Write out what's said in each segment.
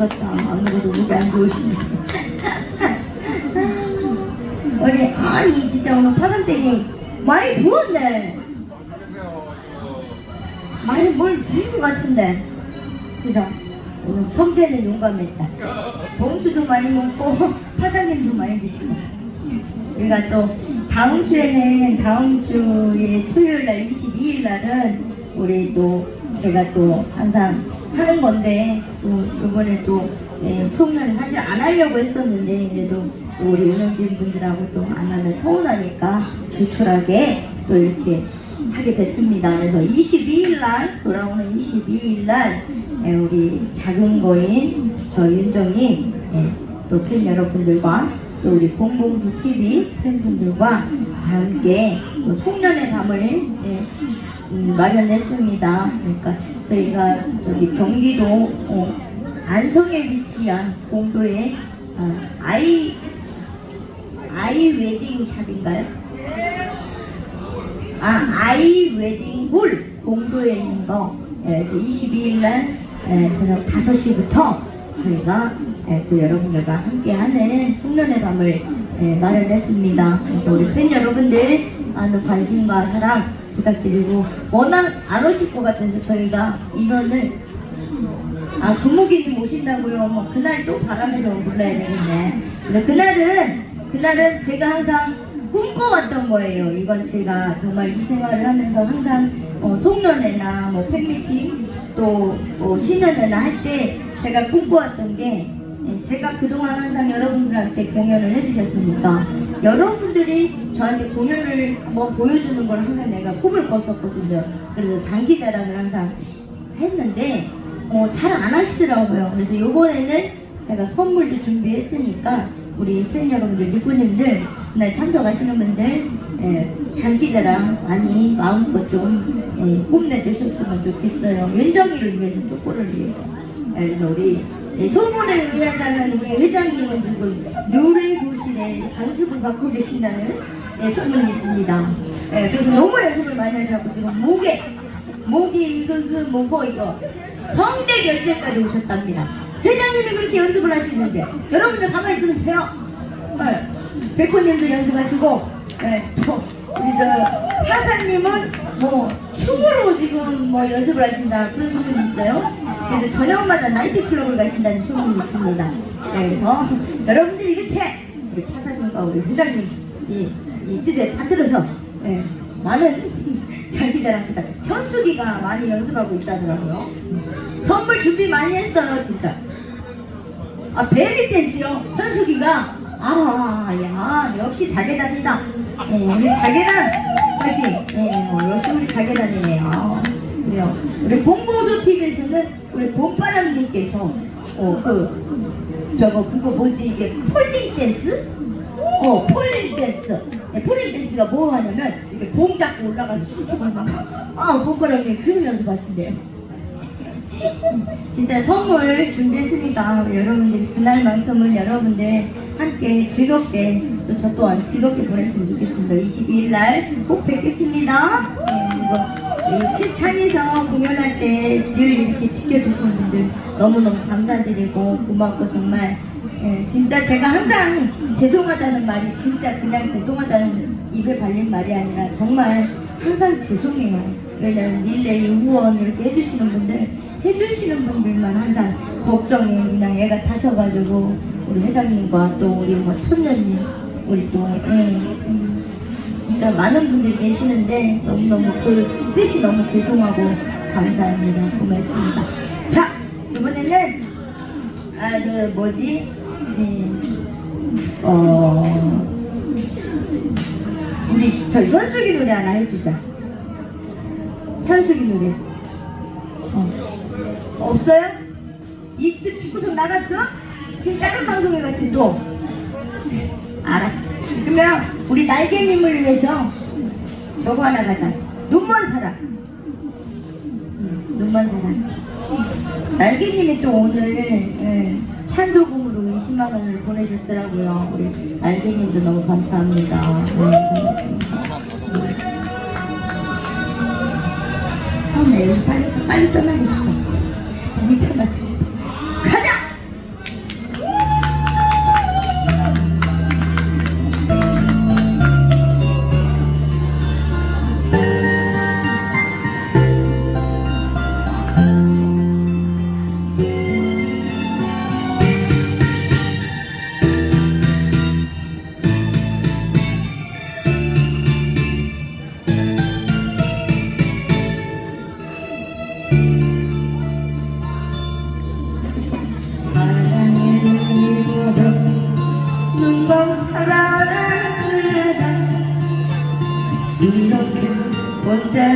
못 식었다. 아무래도 목이 안 좋으시네. 우리, 아이, 진짜 오늘 파ದಂ땡이 많이 부었네. 많이 뭘 드신 것 같은데. 그죠? 오늘 형제는 용감했다. 봉수도 많이 먹고, 파장님도 많이 드시고. 우리가 또 다음 주에는 다음 주에 토요일 날 22일 날은 우리 또 제가 또 항상 하는 건데 또 이번에 또 예, 수업료는 사실 안 하려고 했었는데 그래도 또 우리 은원진 분들하고 또 안 하면 서운하니까 조촐하게 또 이렇게 하게 됐습니다. 그래서 22일 날 돌아오는 22일 날 예, 우리 작은 거인 저 윤정이 예, 또팬 여러분들과 또 우리 공봉수 TV 팬분들과 함께 또 송년회 밤을 예, 음, 마련했습니다. 그러니까 저희가 저기 경기도 어, 안성에 위치한 공도의 아, 아이 아이 웨딩 샵인가요? 아 아이 웨딩 홀 공도에 있는 거 예, 그래서 22일 날 예, 저녁 5시부터 저희가 예, 또 여러분들과 함께하는 송년회 밤을 예, 마련했습니다. 그러니까 우리 팬 여러분들 많은 관심과 사랑 부탁드리고 워낙 안 오실 것 같아서 저희가 인원을 아 금목이님 오신다고요? 뭐 그날 또 바람에서 불러야 되겠네. 그래서 그날은 그날은 제가 항상 꿈꿔왔던 거예요. 이건 제가 정말 이 생활을 하면서 항상 어, 송년회나 뭐 팬미팅 또뭐 신년회나 할 때 제가 꿈꿔왔던 게 예, 제가 그동안 항상 여러분들한테 공연을 해드렸으니까 여러분들이 저한테 공연을 뭐 보여주는 걸 항상 내가 꿈을 꿨었거든요. 그래서 장기 자랑을 항상 했는데 어, 잘 안 하시더라고요. 그래서 요번에는 제가 선물도 준비했으니까 우리 팬 여러분들, 니꾸님들 날 참석하시는 분들 예, 장기 자랑 많이 마음껏 좀 예, 뽐내주셨으면 좋겠어요. 윤정이를 위해서, 쪼꼬를 위해서. 예, 그래서 우리 예, 소문을 위하자면 우리 회장님은 지금 노래 교실에 강습을 받고 계신다는 예, 소문이 있습니다. 예, 그래서 너무 연습을 많이 하셔서 지금 목에 목이 이거 그 뭐고 이거 성대 결제까지 오셨답니다. 회장님이 그렇게 연습을 하시는데 여러분들 가만히 있으면 돼요. 네. 백호님도 연습하시고 네. 또 우리 저 타사님은 뭐 춤으로 지금 뭐 연습을 하신다 그런 소문이 있어요. 그래서 저녁마다 나이트클럽을 가신다는 소문이 있습니다. 네, 그래서 여러분들이 이렇게 우리 타사님과 우리 회장님 이, 이 뜻에 받들어서 네, 많은 장기자랑 부탁. 현숙이가 많이 연습하고 있다더라고요. 선물 준비 많이 했어요, 진짜. 아, 베리 댄스요? 현숙이가? 아, 야, 역시 자계단이다. 예, 우리 자계단, 파이팅. 예, 어, 역시 우리 자계단이네요. 그래요. 우리 봉봉수 TV에서는 우리 봄바람님께서, 어, 그, 저거, 그거 뭐지, 이게 폴링 댄스? 어, 폴링 댄스. 예, 폴링 댄스가 뭐 하냐면, 이렇게 봉 잡고 올라가서 춤추고 하는 거. 아, 봄바람님 그 연습하신대요. 진짜 선물 준비했으니까 여러분들이 그날만큼은 여러분들 함께 즐겁게 또 저 또한 즐겁게 보냈으면 좋겠습니다. 22일 날 꼭 뵙겠습니다. 네, 이 채창에서 공연할 때 늘 이렇게 지켜주시는 분들 너무너무 감사드리고 고맙고 정말 예, 진짜 제가 항상 죄송하다는 말이 진짜 그냥 죄송하다는 입에 발린 말이 아니라 정말 항상 죄송해요. 왜냐면 릴레이 후원 이렇게 해주시는 분들 해주시는 분들만 항상 걱정해 그냥 애가 타셔가지고 우리 회장님과 또 우리 뭐 천년님 우리 또 예, 음, 진짜 많은 분들이 계시는데 너무너무 그 뜻이 너무 죄송하고 감사합니다. 고맙습니다. 자, 이번에는 아, 그 뭐지? 네. 어, 우리 저 현숙이 노래 하나 해주자. 현숙이 노래. 어. 없어요? 이또 축구선 나갔어? 지금 다른 방송에 같이 또. 알았어. 그러면 우리 날개님을 위해서 저거 하나 가자. 눈먼 사람. 음, 눈먼 사람. 날개님이 또 오늘 예, 찬조금으로 20만 원을 보내셨더라고요. 우리 날개님도 너무 감사합니다. 네, 음. 아, 내 빨리, 빨리 떠나고 싶어. Ponte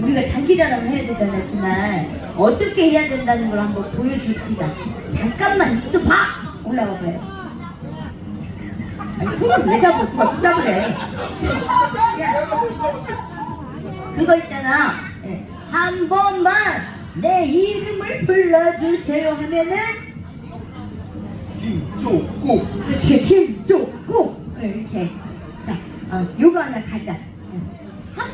우리가 장기자랑 해야 되잖아, 그날. 어떻게 해야 된다는 걸 한번 보여줍시다. 잠깐만 있어 봐! 올라가 봐요. 아니, 손을 왜 잡고 그거 부탁을 해? 야, 그거 있잖아. 예, 한 번만 내 이름을 불러주세요 하면은 김조국. 그렇지, 김조국. 예, 이렇게. 자, 어, 요거 하나 가자.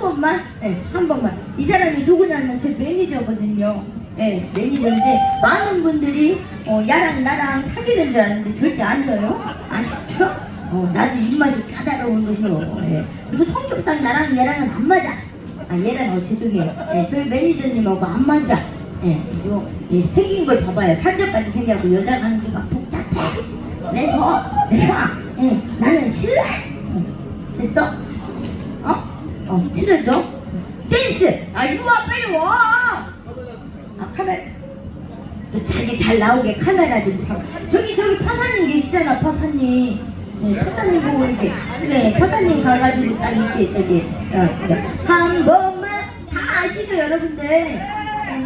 번만 예, 한 번만. 이 사람이 누구냐면 제 매니저거든요. 예, 매니저인데 많은 분들이 어, 야랑 나랑 사귀는 줄 아는데 절대 아니에요. 아시죠? 어, 나도 입맛이 까다로운 것이요 예. 그리고 성격상 나랑 얘랑은 안 맞아. 아 얘랑 어 죄송해요. 예, 저희 매니저님하고 안 맞아. 예, 그리고 예, 생긴 걸 봐봐요. 산적같이 생겨고 여자 관계가 복잡해. 그래서 내가 예, 나는 예, 됐어? 어? 어 틀어줘 댄스! 아 이리 와 빨리 와 아 카메라. 너 자기 잘 나오게 카메라 좀 잡아 저기 저기 파사님 계시잖아 파사님. 네, 파사님 보고 이렇게. 그래 파사님 가가지고 딱 이렇게 저기 어, 그래. 한 번만 다 아시죠 여러분들?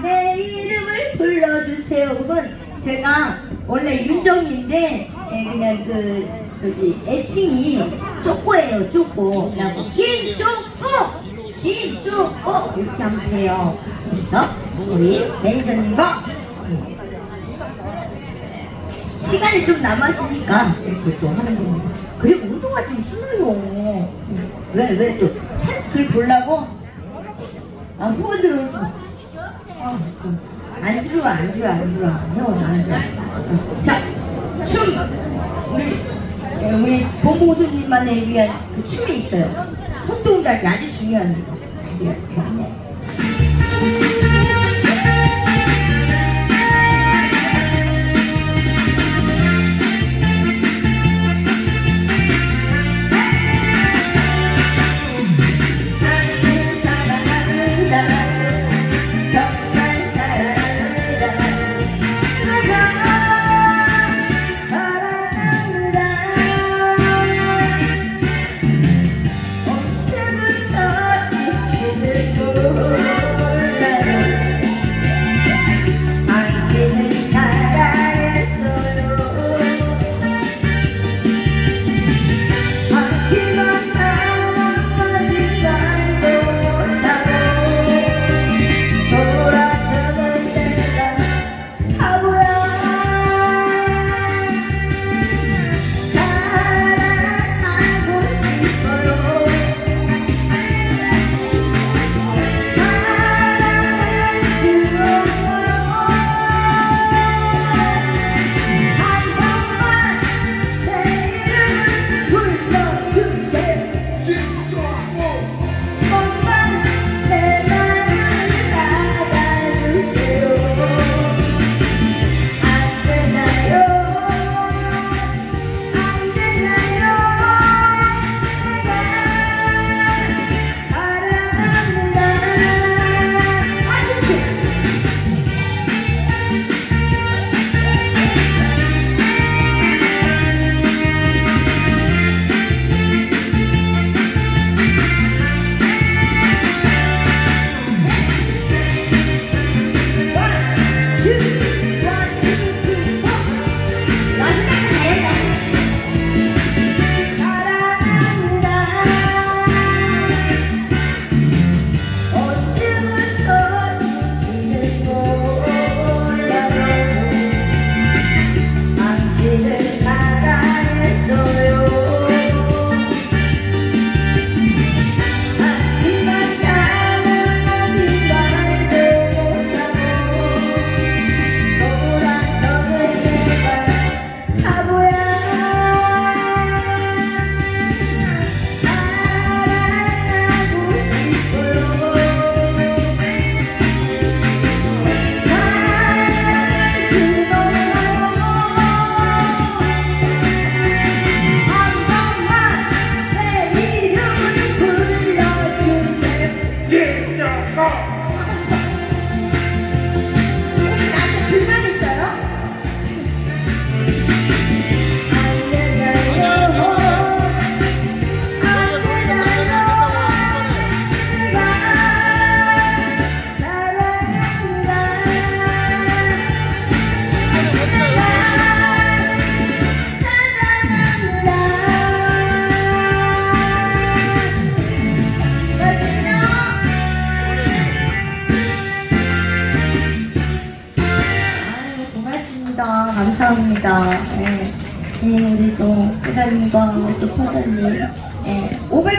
내 이름을 불러주세요. 그러면 제가 원래 윤정인데 예, 그냥 그 저기 애칭이 쪼꼬예요 쪼꼬 그래갖고 김쪼꼬 김쪼꼬 이렇게 하면 돼요 그래서 우리 매니저님과 시간이 좀 남았으니까 이렇게 또 하는 겁니다. 그리고 운동화 좀 신어요. 왜, 왜 또, 책글 보려고? 아, 후원들은 좀. 아, 좀. 안 들어와, 안 들어와, 안 들어와. 형, 안 들어와. 어, 자, 춤! 우리, 예, 우리 본봉수님만을 위한 그 춤이 있어요. 손동작이 아주 중요합니다. 자기가 이렇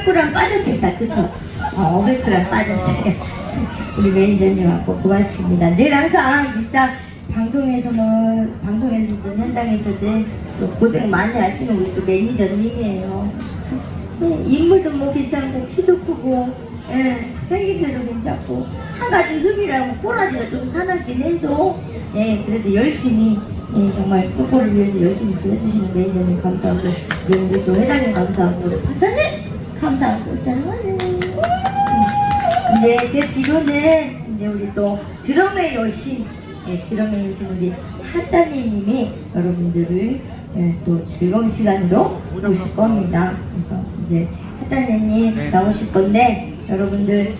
500g 빠졌겠다, 그쵸? 어, 500g 빠졌어요. 우리 매니저님하고 고맙습니다. 늘 항상 진짜 방송에서는, 방송에서든 현장에서든 또 고생 많이 하시는 우리 또 매니저님이에요. 예, 인물도 뭐 괜찮고, 키도 크고, 예, 생김새도 괜찮고, 한 가지 흠이라면 꼬라지가 좀 사납긴 해도, 예, 그래도 열심히, 예, 정말 쪼꼬를 위해서 열심히 또 해주시는 매니저님 감사하고, 네, 우리 또 회장님 감사하고, 우리 파사님 감사하고, 사랑하는. 이제 제 뒤로는 이제 우리 또 드럼의 여신, 예, 드럼의 여신 우리 핫다니님이 여러분들을 예, 또 즐거운 시간으로 모실 겁니다. 그래서 이제 핫다니님 네. 나오실 건데 여러분들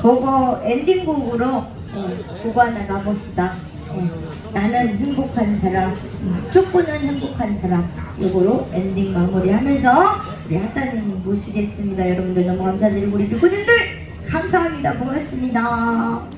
그거 엔딩곡으로 예, 그거 하나 가봅시다. 예, 나는 행복한 사람, 음, 축구는 행복한 사람. 요거로 엔딩 마무리하면서 우리 핫다니님 모시겠습니다. 여러분들 너무 감사드리고 우리 누구님들 감사합니다. 고맙습니다.